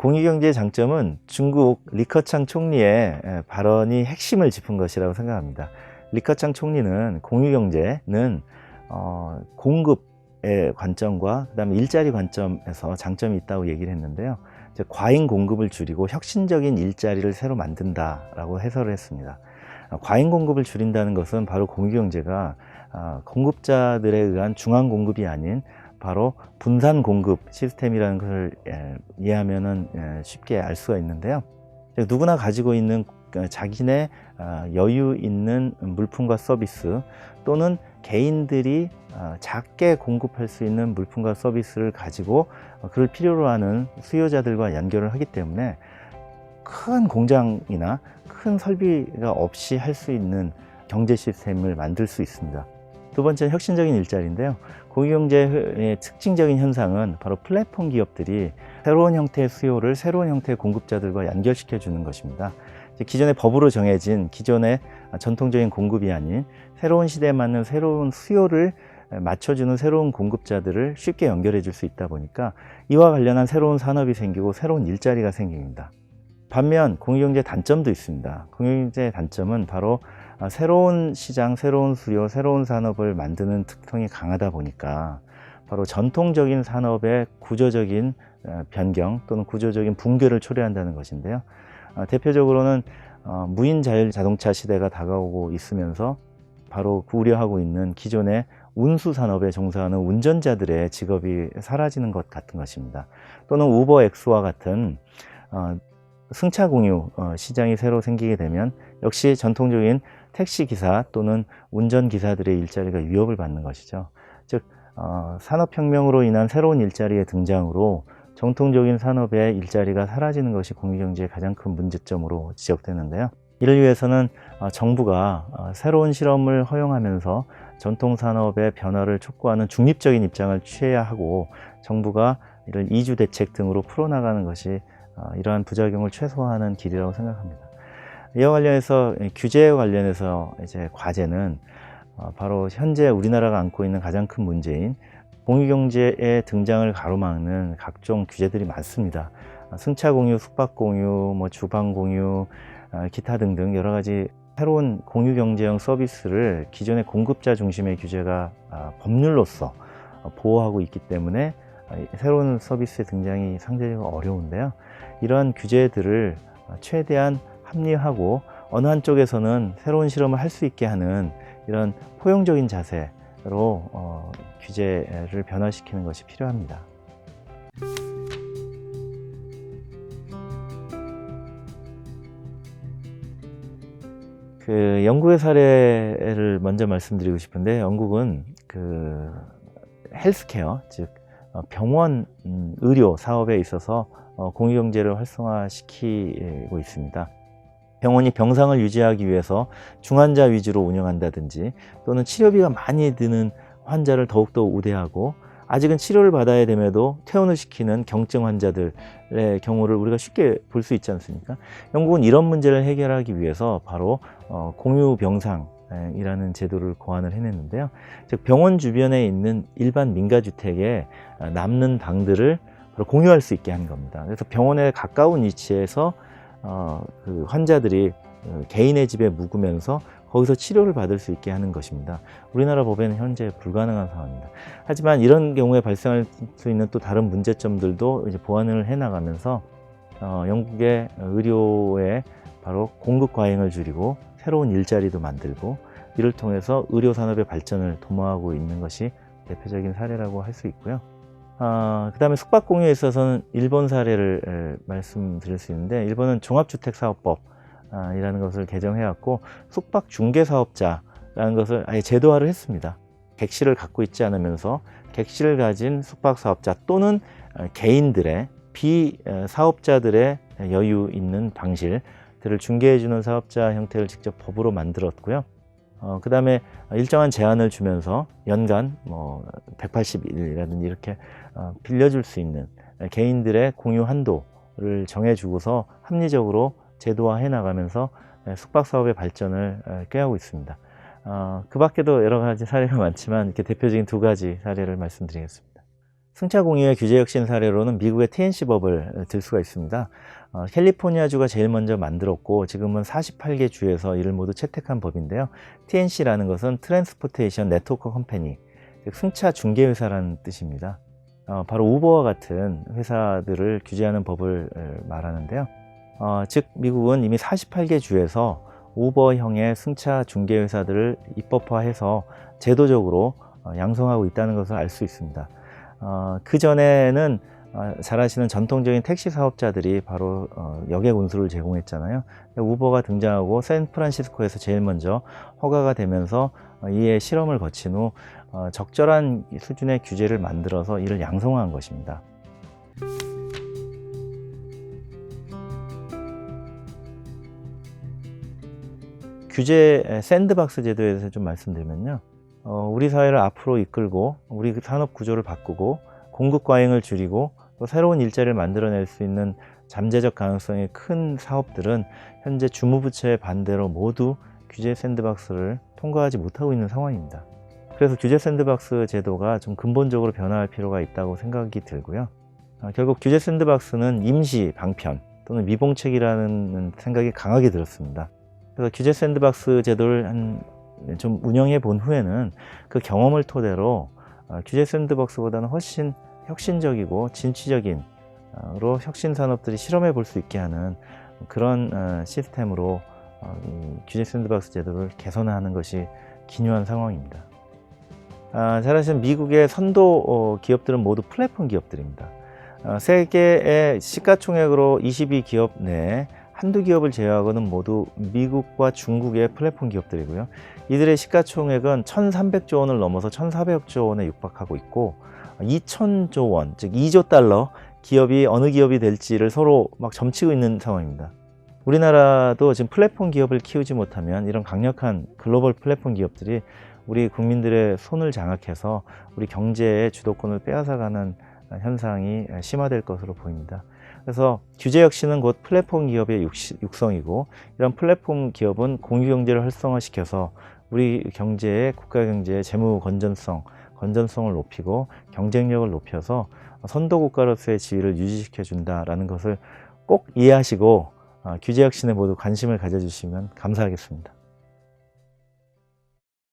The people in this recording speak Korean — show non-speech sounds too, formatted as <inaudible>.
공유경제의 장점은 중국 리커창 총리의 에, 발언이 핵심을 짚은 것이라고 생각합니다. 리커창 총리는 공유경제는 어, 공급의 관점과 그다음에 일자리 관점에서 장점이 있다고 얘기를 했는데요. 과잉 공급을 줄이고 혁신적인 일자리를 새로 만든다라고 해설을 했습니다. 어, 과잉 공급을 줄인다는 것은 바로 공유경제가 아, 공급자들에 의한 중앙 공급이 아닌 바로 분산 공급 시스템이라는 것을 예, 이해하면은 예, 쉽게 알 수가 있는데요. 즉, 누구나 가지고 있는 그 자기네 아, 여유 있는 물품과 서비스 또는 개인들이 아, 작게 공급할 수 있는 물품과 서비스를 가지고 어, 그를 필요로 하는 수요자들과 연결을 하기 때문에 큰 공장이나 큰 설비가 없이 할 수 있는 경제 시스템을 만들 수 있습니다. 두 번째는 혁신적인 일자리인데요. 공유경제의 특징적인 현상은 바로 플랫폼 기업들이 새로운 형태의 수요를 새로운 형태의 공급자들과 연결시켜 주는 것입니다. 기존의 법으로 정해진 기존의 전통적인 공급이 아닌 새로운 시대에 맞는 새로운 수요를 맞춰주는 새로운 공급자들을 쉽게 연결해 줄 수 있다 보니까 이와 관련한 새로운 산업이 생기고 새로운 일자리가 생깁니다. 반면 공유경제 단점도 있습니다. 공유경제의 단점은 바로 아, 새로운 시장, 새로운 수요, 새로운 산업을 만드는 특성이 강하다 보니까 바로 전통적인 산업의 구조적인 어, 변경 또는 구조적인 붕괴를 초래한다는 것인데요. 아, 대표적으로는 어, 무인 자율 자동차 시대가 다가오고 있으면서 바로 우려하고 있는 기존의 운수 산업에 종사하는 운전자들의 직업이 사라지는 것 같은 것입니다. 또는 우버 엑스와 같은 어, 승차 공유 어, 시장이 새로 생기게 되면 역시 전통적인 택시 기사 또는 운전 기사들의 일자리가 위협을 받는 것이죠. 즉 어, 산업혁명으로 인한 새로운 일자리의 등장으로 정통적인 산업의 일자리가 사라지는 것이 공유경제의 가장 큰 문제점으로 지적되는데요. 이를 위해서는 어, 정부가 어, 새로운 실험을 허용하면서 전통 산업의 변화를 촉구하는 중립적인 입장을 취해야 하고 정부가 이를 이주 대책 등으로 풀어나가는 것이 어, 이러한 부작용을 최소화하는 길이라고 생각합니다. 이와 관련해서 규제에 관련해서 이제 과제는 어, 바로 현재 우리나라가 안고 있는 가장 큰 문제인 공유경제의 등장을 가로막는 각종 규제들이 많습니다. 어, 승차 공유, 숙박 공유, 뭐 주방 공유, 어, 기타 등등 여러 가지 새로운 공유 경제형 서비스를 기존의 공급자 중심의 규제가 아, 법률로서 어, 보호하고 있기 때문에 아, 이 새로운 서비스의 등장이 상대적으로 어려운데요. 이러한 규제들을 어, 최대한 합리화하고 어느 한쪽에서는 새로운 실험을 할 수 있게 하는 이런 포용적인 자세로 어, 규제를 변화시키는 것이 필요합니다. 그 영국의 사례를 먼저 말씀드리고 싶은데 영국은 그 헬스케어 즉 어, 병원 음, 의료 사업에 있어서 어, 공유경제를 활성화시키고 있습니다. 병원이 병상을 유지하기 위해서 중환자 위주로 운영한다든지 또는 치료비가 많이 드는 환자를 더욱더 우대하고 아직은 치료를 받아야 됨에도 퇴원을 시키는 경증 환자들의 경우를 우리가 쉽게 볼 수 있지 않습니까? 영국은 이런 문제를 해결하기 위해서 바로 어, 공유 병상 이라는 제도를 고안을 해냈는데요. 즉 병원 주변에 있는 일반 민가주택에 어, 남는 방들을 공유할 수 있게 하는 겁니다. 그래서 병원에 가까운 위치에서 어, 그 환자들이 어, 개인의 집에 묵으면서 거기서 치료를 받을 수 있게 하는 것입니다. 우리나라 법에는 현재 불가능한 상황입니다. 하지만 이런 경우에 발생할 수 있는 또 다른 문제점들도 이제 보완을 해 나가면서 어, 영국의 의료의 바로 공급 과잉을 줄이고 새로운 일자리도 만들고 이를 통해서 의료 산업의 발전을 도모하고 있는 것이 대표적인 사례라고 할 수 있고요. 아, 그 다음에 숙박 공유에 있어서는 일본 사례를 에, 말씀드릴 수 있는데 일본은 종합주택사업법이라는 것을 개정해왔고 숙박 중개사업자라는 것을 아예 제도화를 했습니다. 객실을 갖고 있지 않으면서 객실을 가진 숙박사업자 또는 어, 개인들의 비사업자들의 여유 있는 방실들을 중개해주는 사업자 형태를 직접 법으로 만들었고요. 어, 그 다음에 일정한 제한을 주면서 연간 뭐 180일이라든지 이렇게 어, 빌려줄 수 있는 개인들의 공유 한도를 정해주고서 합리적으로 제도화해 나가면서 숙박 사업의 발전을 어, 꾀하고 있습니다. 어, 그 밖에도 여러 가지 사례가 <laughs> 많지만 이렇게 대표적인 두 가지 사례를 말씀드리겠습니다. 승차 공유의 규제 혁신 사례로는 미국의 TNC법을 들 수가 있습니다. 어, 캘리포니아주가 제일 먼저 만들었고 지금은 48개 주에서 이를 모두 채택한 법인데요. TNC라는 것은 트랜스포테이션 네트워크 컴퍼니, 즉 승차 중개 회사라는 뜻입니다. 어, 바로 우버와 같은 회사들을 규제하는 법을 에, 말하는데요. 어, 즉 미국은 이미 48개 주에서 우버형의 승차 중개 회사들을 입법화해서 제도적으로 어, 양성하고 있다는 것을 알 수 있습니다. 어, 그 전에는 어, 잘 아시는 전통적인 택시 사업자들이 바로 어, 여객 운수를 제공했잖아요. 우버가 등장하고 샌프란시스코에서 제일 먼저 허가가 되면서 어, 이에 실험을 거친 후 어, 적절한 수준의 규제를 만들어서 이를 양성화한 것입니다. 규제 샌드박스 제도에 대해서 좀 말씀드리면요. 어, 우리 사회를 앞으로 이끌고 우리 그 산업 구조를 바꾸고 공급 과잉을 줄이고 또 새로운 일자리를 만들어낼 수 있는 잠재적 가능성이 큰 사업들은 현재 주무부처의 반대로 모두 규제 샌드박스를 통과하지 못하고 있는 상황입니다. 그래서 규제 샌드박스 제도가 좀 근본적으로 변화할 필요가 있다고 생각이 들고요. 아, 결국 규제 샌드박스는 임시 방편 또는 미봉책이라는 생각이 강하게 들었습니다. 그래서 규제 샌드박스 제도를 한 좀 운영해 본 후에는 그 경험을 토대로 어, 규제 샌드박스보다는 훨씬 혁신적이고 진취적인 로 혁신 산업들이 실험해 볼 수 있게 하는 그런 어, 시스템으로 어, 이 규제 샌드박스 제도를 개선하는 것이 기묘한 상황입니다. 아, 잘 아시는 미국의 선도 어, 기업들은 모두 플랫폼 기업들입니다. 어, 세계의 시가총액으로 22기업 내에 한두 기업을 제외하고는 모두 미국과 중국의 플랫폼 기업들이고요. 이들의 시가총액은 1,300조 원을 넘어서 1,400조 원에 육박하고 있고 2,000조 원, 즉 2조 달러 기업이 어느 기업이 될지를 서로 막 점치고 있는 상황입니다. 우리나라도 지금 플랫폼 기업을 키우지 못하면 이런 강력한 글로벌 플랫폼 기업들이 우리 국민들의 손을 장악해서 우리 경제의 주도권을 빼앗아가는 현상이 심화될 것으로 보입니다. 그래서 규제 혁신은 곧 플랫폼 기업의 육성이고 이런 플랫폼 기업은 공유 경제를 활성화시켜서 우리 경제의 국가 경제의 재무 건전성, 건전성을 높이고 경쟁력을 높여서 선도 국가로서의 지위를 유지시켜 준다라는 것을 꼭 이해하시고 어, 규제 혁신에 모두 관심을 가져주시면 감사하겠습니다.